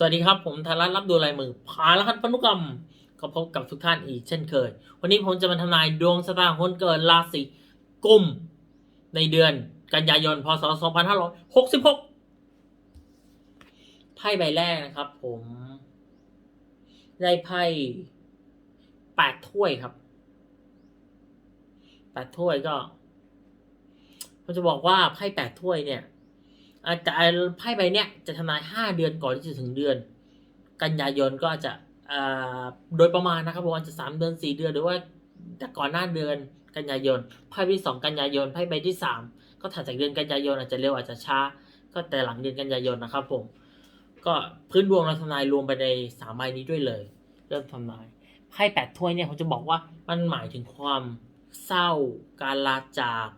สวัสดีครับ ผมธารัตน์รับดูลายมือพาละคันพันุกรรมก็พบกับทุกท่านอีกเช่นเคย วันนี้ผมจะมาทำนายดวงชะตาคนเกิดราศีกุม ในเดือนกันยายน พศ 2566 ไพ่ใบแรกนะครับผม ได้ไพ่แปดถ้วยครับแปดถ้วยก็ผมจะบอกว่าไพ่แปดถ้วยเนี่ย อาจจะไพ่ใบเนี้ยจะทำนายห้าเดือนก่อนที่จะถึงเดือน กันยายนก็อาจจะอ่าโดยประมาณนะครับผมอาจจะสามเดือนสี่เดือนหรือว่าแต่ก่อนหน้าเดือนกันยายนไพ่ที่สองกันยายนไพ่ใบที่สามก็ถัดจากเดือนกันยายนอาจจะเร็วอาจจะช้า ก็แต่หลังเดือนกันยายนนะครับผมก็พื้นดวงเราทำนายรวมไปในสามใบนี้ด้วยเลย เริ่มทำนายไพ่แปดถ้วยเนี่ยผมจะบอกว่ามันหมายถึงความเศร้าการลาจาก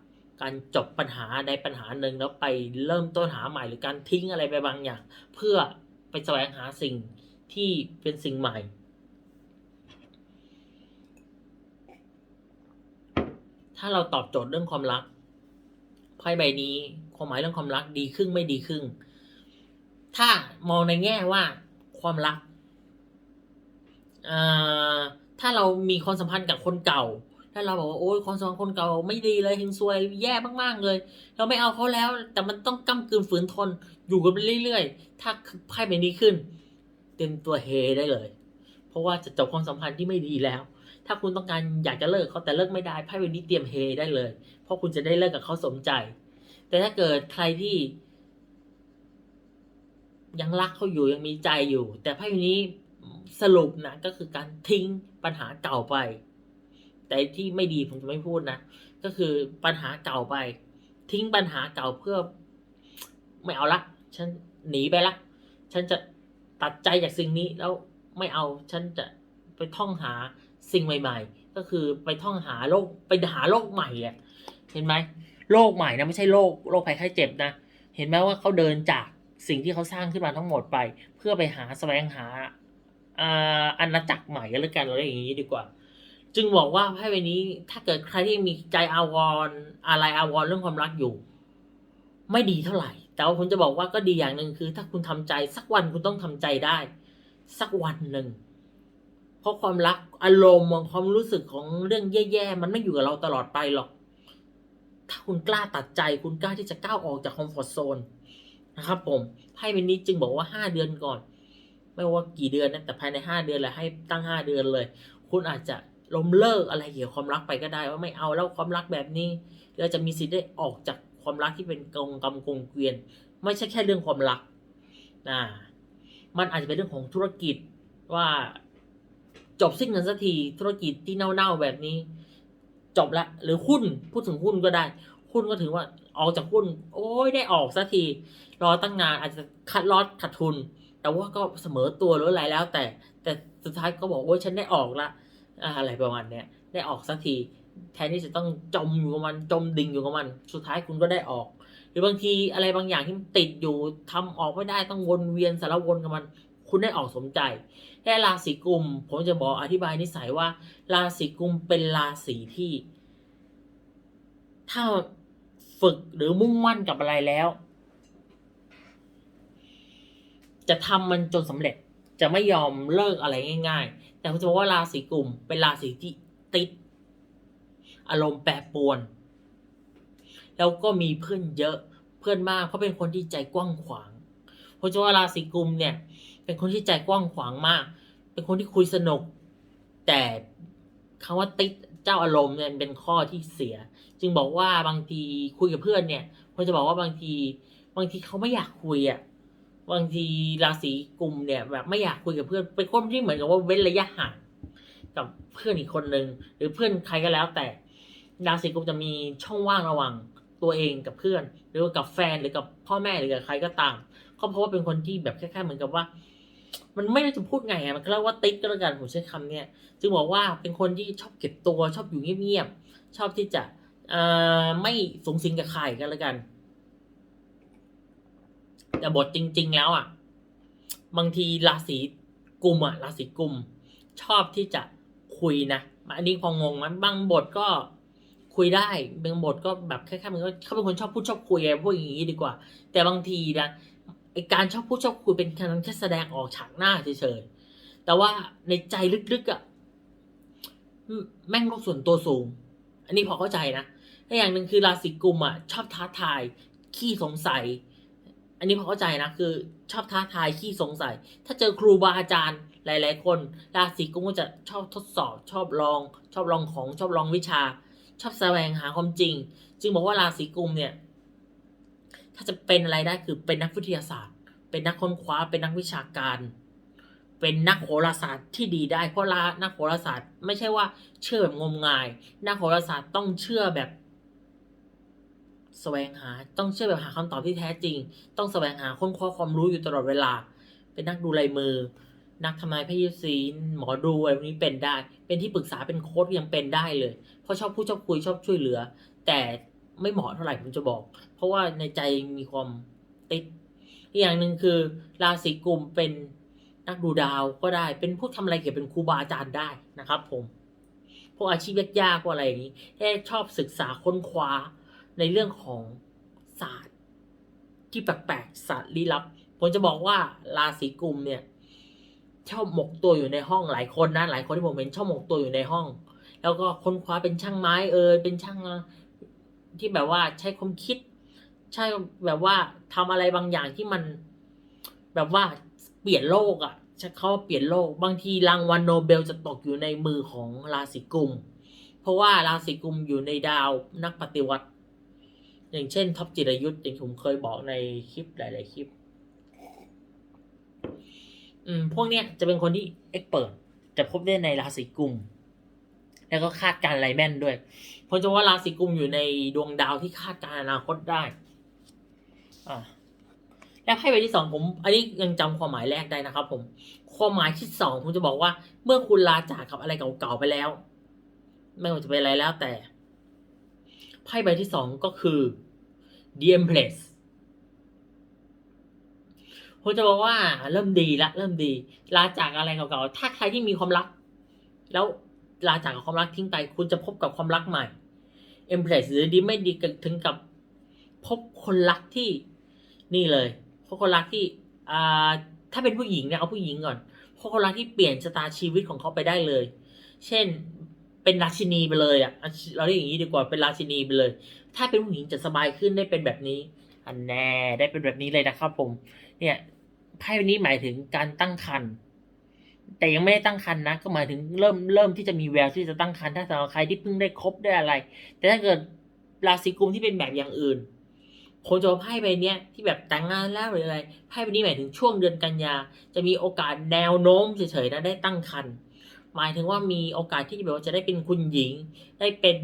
การจบปัญหาใดปัญหาหนึ่งแล้วไปเริ่มต้นหาใหม่หรือการทิ้งอะไรไปบางอย่าง เพื่อไปแสวงหาสิ่งที่เป็นสิ่งใหม่ ถ้าเราตอบโจทย์เรื่องความรักไพ่ใบนี้ความหมายเรื่องความรักดีขึ้นไม่ดีขึ้นถ้ามองในแง่ว่าความรัก ถ้าเรามีความสัมพันธ์กับคนเก่า ถ้าเราบอกว่าโอ้ยความสัมพันธ์คนเก่าไม่ดีเลยเฮงซวยแย่มากๆเลย เราไม่เอาเขาแล้ว แต่มันต้องก้ากลืนฝืนทนอยู่กันไปเรื่อยๆ ถ้าไพ่ใบนี้ขึ้น เต็มตัวเฮได้เลย เพราะว่าจะจบความสัมพันธ์ที่ไม่ดีแล้ว ถ้าคุณต้องการอยากจะเลิกเขาแต่เลิกไม่ได้ไพ่ใบนี้เตรียมเฮได้เลย เพราะคุณจะได้เลิกกับเขาสมใจ แต่ถ้าเกิดใครที่ ยังรักเขาอยู่ยังมีใจอยู่ แต่ไพ่ใบนี้สรุปนะก็คือการทิ้งปัญหาเก่าไป แต่ที่ไม่ดีผมจะไม่พูดนะ ก็คือปัญหาเก่าไป ทิ้งปัญหาเก่าเพื่อ ไม่เอาละฉันหนีไปละฉันจะตัดใจจากสิ่งนี้แล้วไม่เอาฉันจะไปท่องหาสิ่งใหม่ ๆ ก็คือไปท่องหาโลกไปหาโลกใหม่อะเห็นไหมโลกใหม่นะไม่ใช่โลกโรคภัยไข้เจ็บนะ เห็นไหมว่าเขาเดินจากสิ่งที่เขาสร้างขึ้นมาทั้งหมดไป เพื่อไปหาแสวงหาอาณาจักรใหม่กันแล้วกันเราเรียกอย่างนี้ดีกว่า จึงบอกว่าไพ่ใบนี้ ถ้าเกิดใครที่มีใจอาวรณ์อะไรอาวรเรื่องความรักอยู่ ไม่ดีเท่าไหร่ แต่ว่าผมจะบอกว่าก็ดีอย่างหนึ่งคือ ถ้าคุณทำใจ สักวันคุณต้องทำใจได้ สักวันหนึ่งเพราะความรักอารมณ์ความรู้สึกของเรื่องแย่ๆมันไม่อยู่กับเราตลอดไปหรอก ถ้าคุณกล้าตัดใจคุณกล้าที่จะก้าวออกจากคอมฟอร์ทโซนนะครับ ผมไพ่ใบนี้จึงบอกว่าห้าเดือนก่อน ไม่ว่ากี่เดือนนะแต่ภายในห้าเดือนแหละให้ตั้งห้าเดือนเลย คุณอาจจะ ล้มเลิกอะไรเกี่ยวกับความรักไปก็ได้ว่าไม่เอาแล้วความรักแบบนี้เราจะมีสิทธิ์ได้ออกจากความรักที่เป็นกองกำกงเกวียน ไม่ใช่แค่เรื่องความรักนะมันอาจจะเป็นเรื่องของธุรกิจว่าจบสิ้นกันสักทีธุรกิจที่เน่าๆแบบนี้ จบละหรือหุ้นพูดถึงหุ้นก็ได้หุ้นก็ถือว่าออกจากหุ้น โอ้ยได้ออกสักทีรอตั้งนานอาจจะคัดลอดขาดทุน แต่ว่าก็เสมอตัวหรืออะไรแล้วแต่แต่สุดท้ายก็บอกว่าฉันได้ออกละ อะไรประมาณเนี้ยได้ออกสักทีแทนที่จะต้องจมอยู่กับมันจมดิ่งอยู่กับมัน สุดท้ายคุณก็ได้ออก หรือบางทีอะไรบางอย่างที่มันติดอยู่ทำออกไม่ได้ต้องวนเวียนสารวนกับมัน คุณได้ออกสมใจแค่ราศีกุม ผมจะบอกอธิบายนิสัยว่า ราศีกุมเป็นราศีที่ ถ้าฝึกหรือมุ่งมั่นกับอะไรแล้ว จะทำมันจนสำเร็จจะไม่ยอมเลิกอะไรง่าย ๆ แต่ผมจะบอกว่าราศีกลุ่ม เป็นราศีที่ติด อารมณ์แปรปรวน แล้วก็มีเพื่อนเยอะเพื่อนมาก เพราะเป็นคนที่ใจกว้างขวางผมจะว่าราศีกลุ่มเนี่ย เป็นคนที่ใจกว้างขวางมาก เป็นคนที่คุยสนุก แต่คำว่าติดเจ้าอารมณ์เนี่ยเป็นข้อที่เสีย จึงบอกว่าบางทีคุยกับเพื่อนเนี่ยผมจะบอกว่าบางที บางทีเขาไม่อยากคุยอะ่ะ บางทีราศีกุมเนี่ย แบบไม่อยากคุยกับเพื่อนเป็นคนที่เหมือนกับว่าเว้นระยะห่างกับเพื่อนอีกคนหนึ่งหรือเพื่อนใครก็แล้ว แต่ราศีกุมจะมีช่องว่างระหว่างตัวเองกับเพื่อน หรือกับแฟนหรือกับพ่อแม่หรือกับใครก็ตามก็เพราะว่าเป็นคนที่แบบแคล้ายๆเหมือนกับว่า มันไม่รู้จะพูดไงอะมันก็เรียกว่าติ๊กก็แล้วกันผมใช้คำเนี้ยจึงบอกว่าเป็นคนที่ชอบเก็บตัวชอบอยู่เงียบๆชอบที่จะอ่อไม่สูงสิงกับใครกันแล้วกัน แต่บทจริง ๆ แล้วอะ บางทีราศีกุมอะราศีกุม ชอบที่จะคุยนะอันนี้พองงมั้ยบางบทก็คุยได้บางบทก็แบบแค่ๆมันก็เขาเป็นคนชอบพูดชอบคุยอะไรพวกอย่างนี้ดีกว่า แต่บางทีนะไอการชอบพูดชอบคุยเป็นการแค่แสดงออกฉากหน้าเฉยๆแต่ว่าในใจลึกๆอะ่ะแม่งโลกส่วนตัวสูง อันนี้พอเข้าใจนะและอย่างหนึ่งคือราศีกุมอะชอบท้าทายขี้สงสัย อันนี้พอเข้าใจนะ คือชอบท้าทายขี้สงสัย ถ้าเจอครูบาอาจารย์หลาย ๆ คนราศีกุมก็จะชอบทดสอบ ชอบลอง ชอบลองของชอบลองวิชา ชอบแสวงหาความจริง จึงบอกว่าราศีกุมเนี่ย ถ้าจะเป็นอะไรได้คือเป็นนักวิทยาศาสตร์ เป็นนักค้นคว้าเป็นนักวิชาการ เป็นนักโหราศาสตร์ที่ดีได้เพราะลานักโหราศาสตร์ ไม่ใช่ว่าเชื่อแบบงมงาย นักโหราศาสตร์ต้องเชื่อแบบ แสวงหาต้องเชื่อแบบหาคำตอบที่แท้จริง ต้องแสวงหาค้นคว้าความรู้อยู่ตลอดเวลา เป็นนักดูลายมือ นักทำนายไพ่ยิปซีหมอดูอะไรพวกนี้เป็นได้ เป็นที่ปรึกษาเป็นโค้ชยังเป็นได้เลย เพราะชอบพูดชอบคุยชอบช่วยเหลือ แต่ไม่เหมาะเท่าไหร่ผมจะบอก เพราะว่าในใจมีความติดอีกอย่างหนึ่งคือ ราศีกุมเป็นนักดูดาวก็ได้ เป็นผู้ทำอะไรเกี่ยวกับเป็นครูบาอาจารย์ได้นะครับผมพวกอาชีพยากๆพวกอะไรอย่างนี้แค่ชอบศึกษาค้นคว้า ในเรื่องของศาสตร์ที่แปลกๆศาสตร์ลี้ลับผมจะบอกว่าราศีกุมเนี่ยชอบหมกตัวอยู่ในห้องหลายคนนะหลายคนที่ผมเห็นชอบหมกตัวอยู่ในห้อง แล้วก็ค้นคว้าเป็นช่างไม้เอยเป็นช่างที่แบบว่าใช้ความคิด ใช่แบบว่าทำอะไรบางอย่างที่มัน แบบว่าเปลี่ยนโลกอะ่ะเขาเปลี่ยนโลกบางทีรางวัลโนเบลจะตกอยู่ในมือของราศีกุม เพราะว่าราศีกุมอยู่ในดาวนักปฏิวัติ อย่างเช่นท็อปจิรยุทธ์อย่างผมเคยบอกในคลิปหลาย ๆ คลิป อืม พวกเนี้ยจะเป็นคนที่เอ็กเปิดจะพบได้ในราศีกุม แล้วก็คาดการณ์อะไรแม่นด้วย เพราะจะว่าราศีกุมอยู่ในดวงดาวที่คาดการณ์อนาคตได้ อ่าและไพ่ใบที่สองผม อันนี้ยังจำความหมายแรกได้นะครับ ผม ความหมายที่สองผมจะบอกว่า เมื่อคุณลาจากกับอะไรเก่าๆไปแล้ว ไม่ว่าจะเป็นอะไรแล้วแต่ ไพ่ใบที่สองก็คือ The Empress ผมจะบอกว่าเริ่มดีละเริ่มดี ลาจากอะไรเก่าๆ ถ้าใครที่มีความรัก แล้วลาจากความรักทิ้งไป คุณจะพบกับความรักใหม่ Empress หรือดีไม่ดีถึงกับพบคนรักที่นี่เลยพบคนรักที่อ่าถ้าเป็นผู้หญิงเนี่ยเอาผู้หญิงก่อนพบคนรักที่เปลี่ยนชะตาชีวิตของเขาไปได้เลย เช่น เป็นราชินีไปเลยอะเราเรียกอย่างนี้ดีกว่าเป็นราชินีไปเลย ถ้าเป็นผู้หญิงจะสบายขึ้นได้เป็นแบบนี้ อันแน่ได้เป็นแบบนี้เลยนะครับผม เนี่ยไพ่ใบนี้หมายถึงการตั้งครรภ์แต่ยังไม่ได้ตั้งครรภ์นะ ก็หมายถึงเริ่มเริ่มที่จะมีแววที่จะตั้งครรภ์ถ้าสำหรับใครที่เพิ่งได้คบได้อะไร แต่ถ้าเกิดราศีกุมที่เป็นแบบอย่างอื่นคนจะไพ่ใบเนี้ยที่แบบแต่งงานแล้วหรืออะไรไพ่ใบนี้หมายถึงช่วงเดือนกันยา จะมีโอกาสแนวโน้มเฉยๆนะได้ตั้งครรภ์ หมายถึงว่ามีโอกาสที่แบบว่าจะได้เป็นคุณหญิง ได้เป็น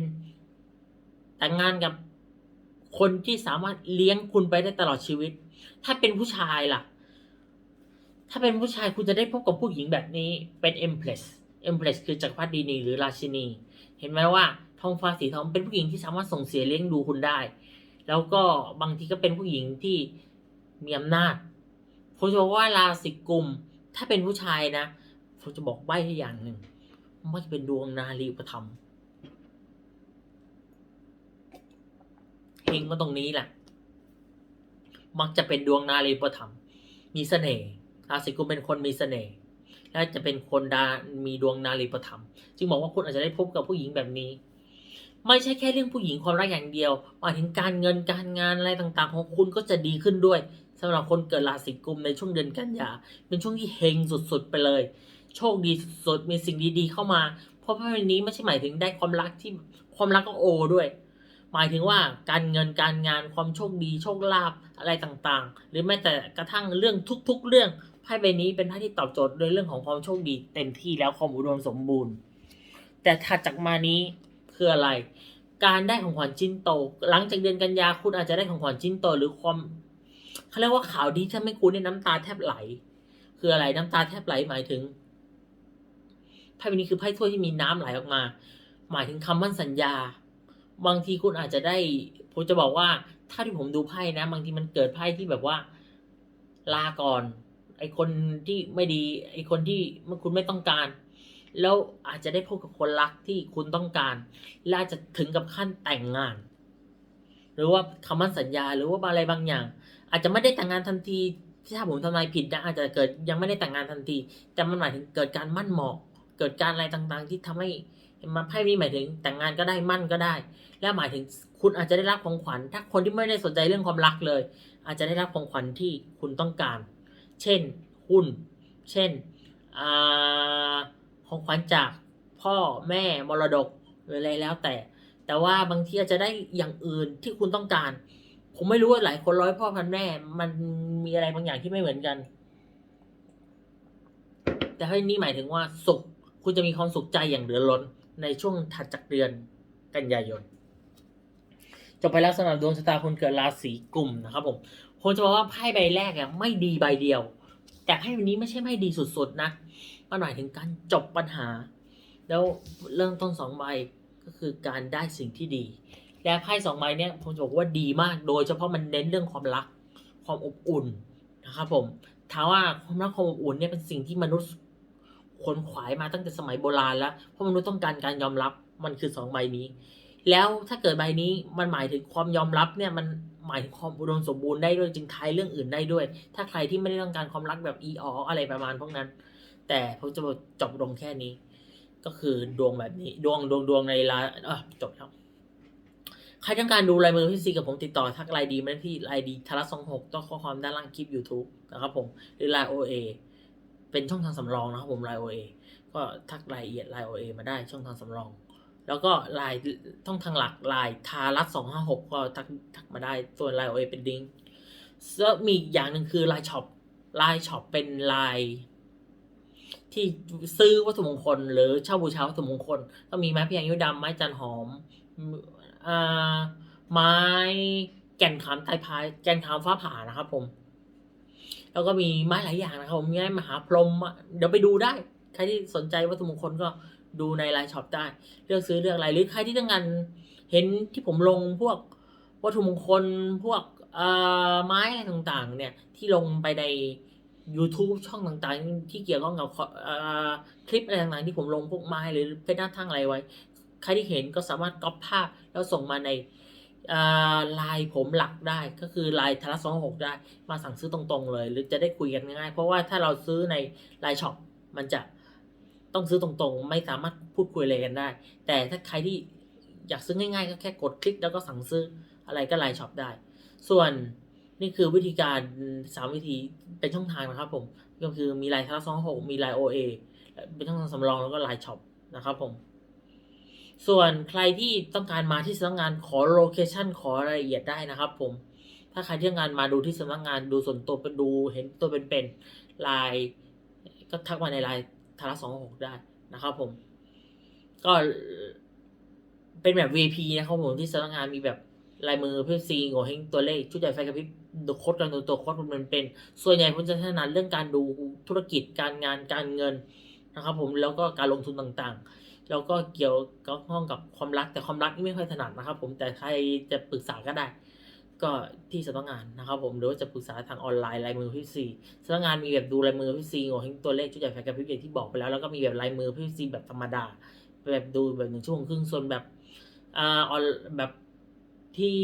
แต่งงานกับคนที่สามารถเลี้ยงคุณไปได้ตลอดชีวิต ถ้าเป็นผู้ชายล่ะ ถ้าเป็นผู้ชายคุณจะได้พบกับผู้หญิงแบบนี้เป็น Empress Empress คือจักรพรรดินีหรือราชินี เห็นไหมว่าทองฟ้าสีทองเป็นผู้หญิงที่สามารถส่งเสียเลี้ยงดูคุณได้ แล้วก็บางทีก็เป็นผู้หญิงที่มีอำนาจผมจะว่าราศีกุม ถ้าเป็นผู้ชายนะ ผมจะบอกใบ้ให้อย่างหนึ่งมันจะเป็นดวงนารีอุปถัมเฮงก็ตรงนี้แหละ มักจะเป็นดวงนารีอุปถัมมีเสน่ห์ราศีกุมเป็นคนมีเสน่ห์และจะเป็นคนดามีดวงนารีอุปถัมจึงบอกว่าคุณอาจจะได้พบกับผู้หญิงแบบนี้ ไม่ใช่แค่เรื่องผู้หญิงความรักอย่างเดียวหมายถึงการเงินการงานอะไรต่างๆ ของคุณก็จะดีขึ้นด้วยสำหรับคนเกิดราศีกุมในช่วงเดือนกันยาเป็นช่วงที่เฮงสุดๆไปเลย โชคดีสุดมีสิ่งดีๆเข้ามา เพราะไพ่ใบนี้ไม่ใช่หมายถึงได้ความรักที่ความรักก็โอด้วย หมายถึงว่าการเงินการงานความโชคดี โชคลาภอะไรต่างๆ หรือแม้แต่กระทั่งเรื่องทุก ๆ เรื่องไพ่ใบนี้เป็นไพ่ที่ตอบโจทย์โดยเรื่องของความโชคดีเต็มที่แล้วความอุดมสมบูรณ์ แต่ถัดจากมานี้คืออะไร การได้ของขวัญชิ้นโต หลังจากเดือนกันยาคุณอาจจะได้ของขวัญชิ้นโต หรือความเขาเรียกว่าข่าวดีที่ทำให้คุณเนี่ยน้ำตาแทบไหล คืออะไรน้ำตาแทบไหลหมายถึง ไพ่ใบนี้คือไพ่ถ้วยที่มีน้ำไหลออกมา หมายถึงคำมั่นสัญญา บางทีคุณอาจจะได้ผมจะบอกว่าถ้าที่ผมดูไพ่นะ บางทีมันเกิดไพ่ที่แบบว่า ลาก่อน ไอคนที่ไม่ดี ไอคนที่เมื่อคุณไม่ต้องการ แล้วอาจจะได้พบกับคนรักที่คุณต้องการและอาจจะถึงกับขั้นแต่งงาน หรือว่าคำมั่นสัญญาหรือว่าอะไรบางอย่าง อาจจะไม่ได้แต่งงานทันทีถ้าผมทำนายผิดนะอาจจะเกิดยังไม่ได้แต่งงานทันที แต่มันหมายถึงเกิดการมั่นเหมอก เกิดการอะไรต่างๆ ที่ทำให้มาไพ่นี้หมายถึงแต่งงานก็ได้มั่นก็ได้ และหมายถึงคุณอาจจะได้รับของขวัญ ถ้าคนที่ไม่ได้สนใจเรื่องความรักเลย อาจจะได้รับของขวัญที่คุณต้องการ เช่นหุ้น เช่นอของขวัญจากพ่อแม่มรดกหรืออะไรแล้วแต่ แต่ว่าบางทีอาจจะได้อย่างอื่นที่คุณต้องการ ผมไม่รู้ว่าหลายคนร้อยพ่อพันแม่ มันมีอะไรบางอย่างที่ไม่เหมือนกัน แต่ให้นี่หมายถึงว่าสุข คุณจะมีความสุขใจอย่างเหลือล้นในช่วงถัดจากเดือนกันยายนจบไปแล้วสำหรับดวงชะตาคนเกิดราศีกุมนะครับผมผมจะบอกว่าไพ่ใบแรกอะไม่ดีใบเดียว แต่ไพ่ใบนี้ไม่ใช่ไม่ดีสุดๆนะมันหมายถึงการจบปัญหา แล้วเริ่มต้นสองใบก็คือการได้สิ่งที่ดี และไพ่สองใบเนี้ยผมจะบอกว่าดีมาก โดยเฉพาะมันเน้นเรื่องความรัก ความอบอุ่นนะครับผมถามว่าความรักความอบอุ่นเนี่ยเป็นสิ่งที่มนุษย์ ขนขวายมาตั้งแต่สมัยโบราณแล้ว เพราะมนุษย์ต้องการการยอมรับมันคือสองใบนี้ แล้วถ้าเกิดใบนี้มันหมายถึงความยอมรับเนี่ยมันหมายถึงความอุดมสมบูรณ์ได้ด้วยจึงทายเรื่องอื่นได้ด้วย ถ้าใครที่ไม่ได้ต้องการความรักแบบอีอ๋ออะไรประมาณพวกนั้น แต่ผมจะจบลงแค่นี้ ก็คือดวงแบบนี้ ดวงดวงดวงในลน์อะจบแล้วใครต้องการดูลายมือพี่ซีกับผมติดต่อทักไลน์ดีมาที่ไลน์ดีทารัสสองหกต้องข้อความด้านล่างคลิป YouTube นะครับผมหรือไลน์โอเอ เป็นช่องทางสำรองนะครับผมไลน์โอเอก็ทักรายละเอียดไลน์โอเอมาได้ช่องทางสำรอง แล้วก็ไลน์ช่องทางหลักไลน์ทารัสสองห้าหกก็ทักทักมาได้ส่วนไลน์โอเอเป็นดิงแล้วมีอย่างหนึ่งคือไลน์ช็อปไลน์ช็อปเป็นไลน์ที่ซื้อวัตถุมงคล หรือเช่าบูชาวัตถุมงคล ก็มีไม้พียงยุดำไม้จันหอมอ่าไม้แก่นขามไตพายแก่นขามฟ้าผ่านะครับผม แล้วก็มีไม้หลายอย่างนะครับผมมีไม้มหาพรหมเดี๋ยวไปดูได้ ใครที่สนใจวัตถุมงคลก็ดูในไลน์ช็อปได้ เลือกซื้อเลือกอะไรหรือใครที่ต้องการเห็นที่ผมลงพวกวัตถุมงคลพวกเอ่อไม้อะไรต่างๆ เนี่ยที่ลงไปใน YouTube ช่องต่างๆ ที่เกี่ยวข้องกับเอ่อคลิปอะไรต่างๆ ที่ผมลงพวกไม้หรือเพชรหน้าทั้งอะไรไว้ ใครที่เห็นก็สามารถก๊อปภาพแล้วส่งมาใน ลน์ผมหลักได้ก็คือลน์ทารัสสองหกได้ มาสั่งซื้อตรงๆเลย หรือจะได้คุยกันง่ายๆ เพราะว่าถ้าเราซื้อในลน์ช็อปมันจะต้องซื้อตรงๆ ไม่สามารถพูดคุยอะไรกันได้ แต่ถ้าใครที่อยากซื้อง่ายๆ ก็แค่กดคลิกแล้วก็สั่งซื้ออะไรก็ไลน์ช็อปได้ ส่วนนี่คือวิธีการสามวิธีเป็นช่องทางนะครับผมก็คือมีไลน์ทารัสสองหกมีไลน์โอเอเป็นช่องทางสำรองแล้วก็ไลน์ช็อปนะครับผม ส่วนใครที่ต้องการมาที่สำนักงานขอโลเคชันขอรายละเอียดได้นะครับผม ถ้าใครที่องารมาดูที่สำนักงานดูส่วนตัวเป็นดูเห็นตัวเป็นๆไลน์ก็ทักมาในไลน์ทารัสองหกได้นะครับผม ก็เป็นแบบ VP นะครับผมที่สำนักงานมีแบบลายมือเพื่อซีโงเฮงตัวเลขชุดใหญ่ไฟกระพริบดูโคดกันตัวตัวโคดมันเป็น ส่วนใหญ่ผมจะถนัดเรื่องการดูธุรกิจการงานการเงินนะครับผมแล้วก็การลงทุนต่างๆ แล้วก็เกี่ยวกับห้องกับความรักแต่ความรักนี่ไม่ค่อยถนัดนะครับ ผมแต่ใครจะปรึกษาก็ได้ ก็ที่สำนักงานนะครับผมหรือว่าจะปรึกษาทางออนไลน์ลายมือพี่ซีสำนักงานมีแบบดูลายมือพี่ซีโงเฮงตัวเลขชุดใหญ่ไฟกระพริบอย่ที่บอกไปแล้วแล้วก็มีแบบลายมือพี่ซีแบบธรรมดา แบบดูแบบหนึ่งชั่วโมงครึ่งส่วนแบบอ่าออนแบบที่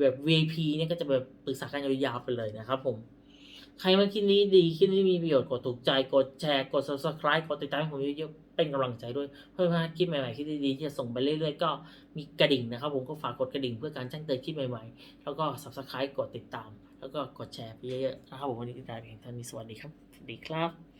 แบบ VIP เนี่ยก็จะแบบปรึกษากันยาวๆไปเลยนะครับผม ใครมาคลิปนี้ดีคลิปนี้มีประโยชน์กดถูกใจกดแชร์กด subscribe กดติดตามผมเยอะๆเป็นกำลังใจด้วยเพื่อพาคลิปใหม่ๆคลิปดีๆที่จะส่งไปเรื่อยๆก็มีกระดิ่งนะครับ ผมก็ฝากกดกระดิ่งเพื่อการแจ้งเตือนคลิปใหม่ๆ แล้วก็ subscribe กดติดตาม แล้วก็กดแชร์ไปเยอะๆนะครับผมวันนี้ติดตามเพียงเท่านี้สวัสดีครับสวัสดีครับ